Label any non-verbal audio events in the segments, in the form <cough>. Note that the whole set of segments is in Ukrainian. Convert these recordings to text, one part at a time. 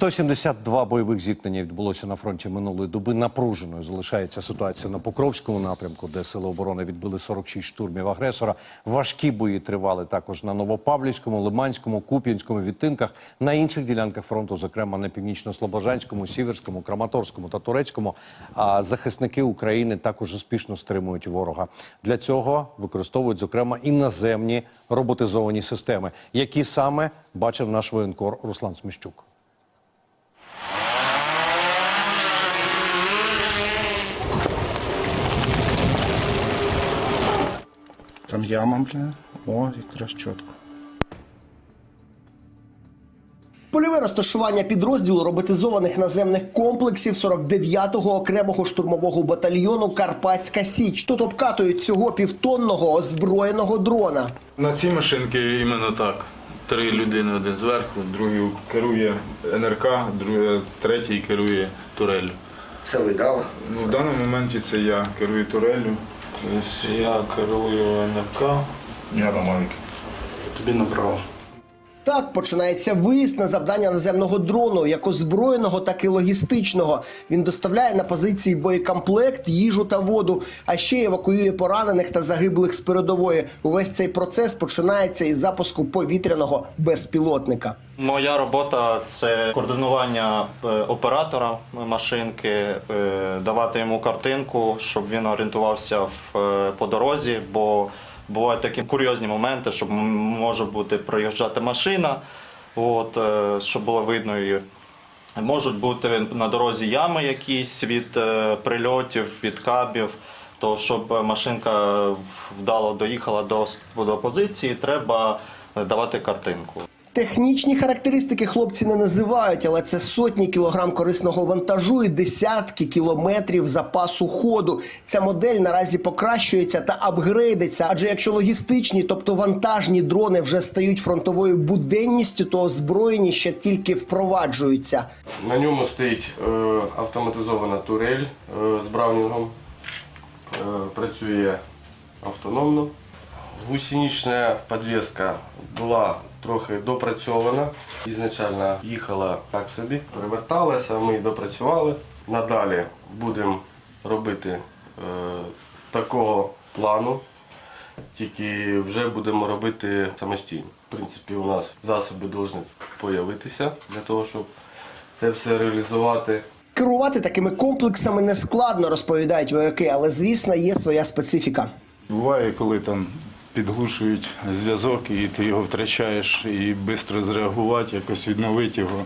172 бойових зіткнення відбулося на фронті минулої доби. Напруженою залишається ситуація на Покровському напрямку, де сили оборони відбили 46 штурмів агресора. Важкі бої тривали також на Новопавлівському, Лиманському, Куп'янському відтинках. На інших ділянках фронту, зокрема на північно-слобожанському, Сіверському, Краматорському та Турецькому. А захисники України також успішно стримують ворога. Для цього використовують зокрема іноземні роботизовані системи, які саме бачив наш воєнкор Руслан Сміщук. Там яма, бля. О, якраз чітко. Польове розташування підрозділу роботизованих наземних комплексів 49-го окремого штурмового батальйону Карпатська Січ. Тут обкатують цього півтонного озброєного дрона. На ці машинки іменно так. Три людини, один зверху, другий керує НРК, другий, третій керує туреллю. Це ви дав? Ну, в даному моменті це я керую туреллю. Ось я керую НРК. Я на маленький. Тобі направо. Так починається виїзд на завдання наземного дрону, як озброєного, так і логістичного. Він доставляє на позиції боєкомплект, їжу та воду, а ще евакуює поранених та загиблих з передової. Увесь цей процес починається із запуску повітряного безпілотника. Моя робота це координування е, оператора машинки, е, давати йому картинку, щоб він орієнтувався в, е, по дорозі, бо бувають такі курйозні моменти, щоб може бути проїжджати машина, от, е, щоб було видно її. Можуть бути на дорозі ями якісь від е, прильотів, від кабів. То щоб машинка вдало доїхала до, до позиції, треба е, давати картинку. Технічні характеристики хлопці не називають, але це сотні кілограм корисного вантажу і десятки кілометрів запасу ходу. Ця модель наразі покращується та апгрейдиться. Адже якщо логістичні, тобто вантажні дрони вже стають фронтовою буденністю, то озброєні ще тільки впроваджуються. На ньому стоїть е, автоматизована турель е, з бравнінгом. Е, працює автономно. Гусенична підвіска була трохи допрацьована. Ізначально їхала так собі, переверталася, ми її допрацювали. Надалі будемо робити е, такого плану, тільки вже будемо робити самостійно. В принципі, у нас засоби повинні з'явитися для того, щоб це все реалізувати. Керувати такими комплексами не складно, розповідають вояки, але звісно є своя специфіка. Буває, коли там підглушують зв'язок, і ти його втрачаєш, і швидко зреагувати, якось відновити його.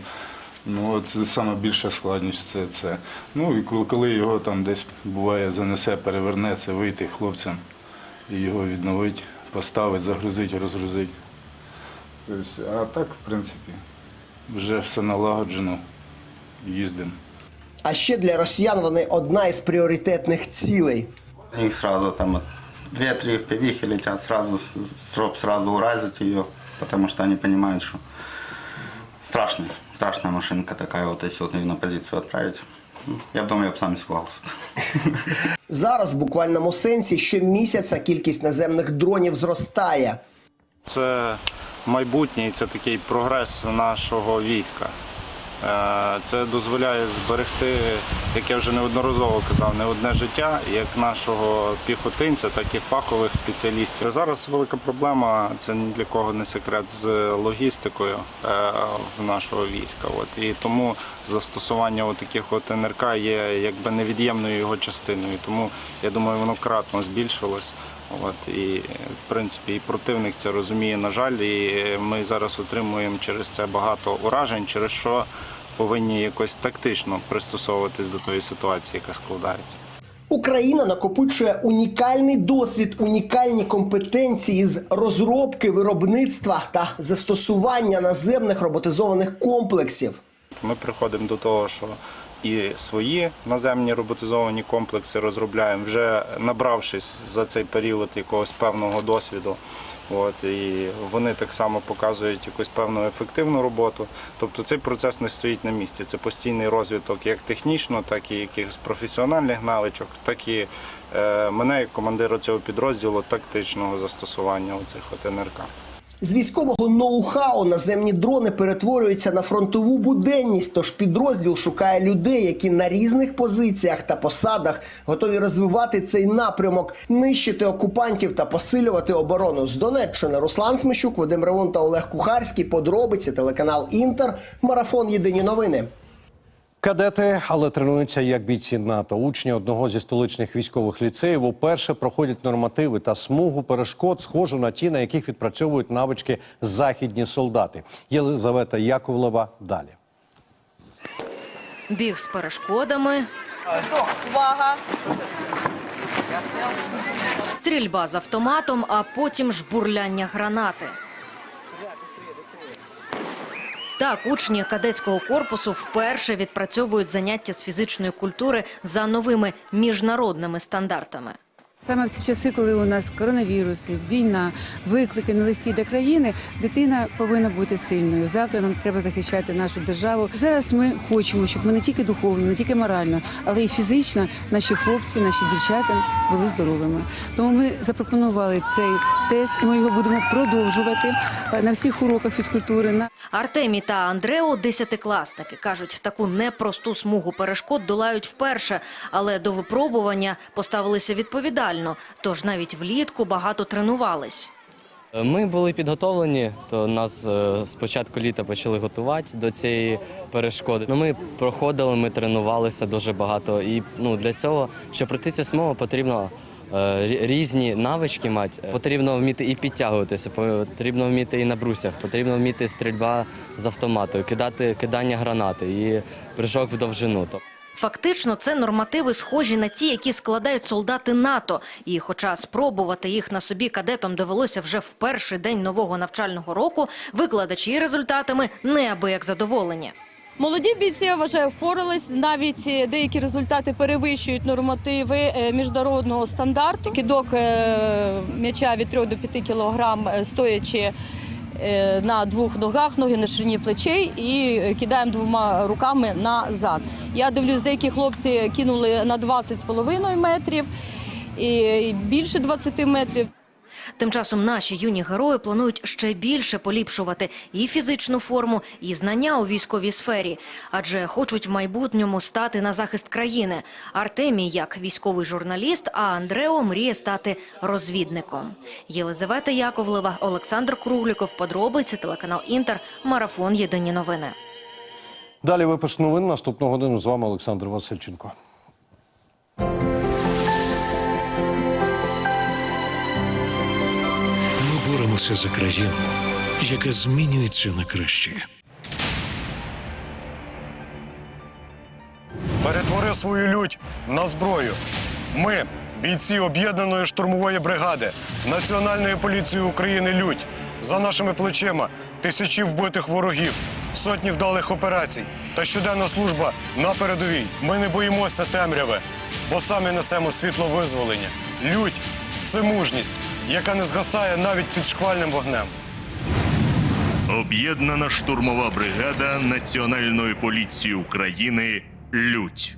Ну, це саме більша складність це це. Ну і коли- його там десь буває, занесе, переверне, це вийти хлопцям і його відновити, поставити, загрузити, розгрузити. Тобто, а так, в принципі, вже все налагоджено, їздимо. А ще для росіян вони одна із пріоритетних цілей. У них сразу там две-три впивихи летят сразу, чтобы сразу уразить ее, потому что они понимают, что страшная, страшная машинка такая вот, если вот ее на позицию отправить. Я б думаю, я б сам испугался. <laughs> Зараз в буквальному сенсі щомісяця кількість наземних дронів зростає. Це майбутнє і це такий прогрес нашого війська. Е, Це дозволяє зберегти, як я вже неодноразово казав, не одне життя, як нашого піхотинця, так і фахових спеціалістів. Зараз велика проблема, це ні для кого не секрет з логістикою е, в нашого війська. От і тому застосування таких от НРК є якби невід'ємною його частиною. Тому я думаю, воно кратно збільшилось. От і в принципі і противник це розуміє, на жаль, і ми зараз отримуємо через це багато уражень, через що повинні якось тактично пристосовуватись до тої ситуації, яка складається. Україна накопичує унікальний досвід, унікальні компетенції з розробки, виробництва та застосування наземних роботизованих комплексів. Ми приходимо до того, що і свої наземні роботизовані комплекси розробляємо, вже набравшись за цей період якогось певного досвіду. От, і вони так само показують якусь певну ефективну роботу. Тобто цей процес не стоїть на місці. Це постійний розвиток як технічно, так і якихось професіональних навичок, так і е, мене як командира цього підрозділу тактичного застосування оцих от НРК. З військового ноу-хау наземні дрони перетворюються на фронтову буденність. Тож підрозділ шукає людей, які на різних позиціях та посадах готові розвивати цей напрямок, нищити окупантів та посилювати оборону з Донеччини. Руслан Смещук, Вадим Ревун та Олег Кухарський. Подробиці телеканал Інтер. Марафон Єдині новини. Кадети, але тренуються як бійці НАТО. Учні одного зі столичних військових ліцеїв уперше проходять нормативи та смугу перешкод, схожу на ті, на яких відпрацьовують навички західні солдати. Єлизавета Яковлева далі. Біг з перешкодами. Увага! Стрільба з автоматом, а потім жбурляння гранати. Так, учні кадетського корпусу вперше відпрацьовують заняття з фізичної культури за новими міжнародними стандартами. Саме в ці часи, коли у нас коронавіруси, війна, виклики нелегкі для країни, дитина повинна бути сильною. Завтра нам треба захищати нашу державу. Зараз ми хочемо, щоб ми не тільки духовно, не тільки морально, але й фізично наші хлопці, наші дівчата були здоровими. Тому ми запропонували цей тест, і ми його будемо продовжувати на всіх уроках фізкультури. на Артемій та Андрео – десятикласники. Кажуть, таку непросту смугу перешкод долають вперше, але до випробування поставилися відповідально. Тож навіть влітку багато тренувались. Ми були підготовлені, то нас е, з початку літа почали готувати до цієї перешкоди. Ну, ми проходили, ми тренувалися дуже багато. І ну, для цього, щоб пройти цю смугу, потрібно е, різні навички мати. Потрібно вміти і підтягуватися, потрібно вміти і на брусях, потрібно вміти стрільба з автомату, кидання гранати і прыжок в довжину. Фактично, це нормативи схожі на ті, які складають солдати НАТО. І хоча спробувати їх на собі кадетам довелося вже в перший день нового навчального року, викладачі результатами неабияк задоволені. Молоді бійці, я вважаю, впорались. Навіть е, деякі результати перевищують нормативи е, міжнародного стандарту. Кидок е, м'яча від 3 до 5 кілограм, стоячи на двох ногах, ноги на ширині плечей і е, кидаємо двома руками назад. Я дивлюсь, деякі хлопці кинули на 20,5 метрів і більше 20 метрів. Тим часом наші юні герої планують ще більше поліпшувати і фізичну форму, і знання у військовій сфері, адже хочуть в майбутньому стати на захист країни. Артемій як військовий журналіст, а Андрео мріє стати розвідником. Єлизавета Яковлева, Олександр Кругліков. Подробиці телеканал Інтер. Марафон. Єдині новини. Далі випуск новин. Наступну годину з вами Олександр Васильченко. Боремося за країну, яка змінюється на краще. Перетвори свою лють на зброю. Ми, бійці об'єднаної штурмової бригади Національної поліції України Лють. За нашими плечима тисячі вбитих ворогів, сотні вдалих операцій та щоденна служба на передовій. Ми не боїмося темряви, бо самі несемо світло визволення. Лють це мужність, яка не згасає навіть під шквальним вогнем. Об'єднана штурмова бригада Національної поліції України Лють.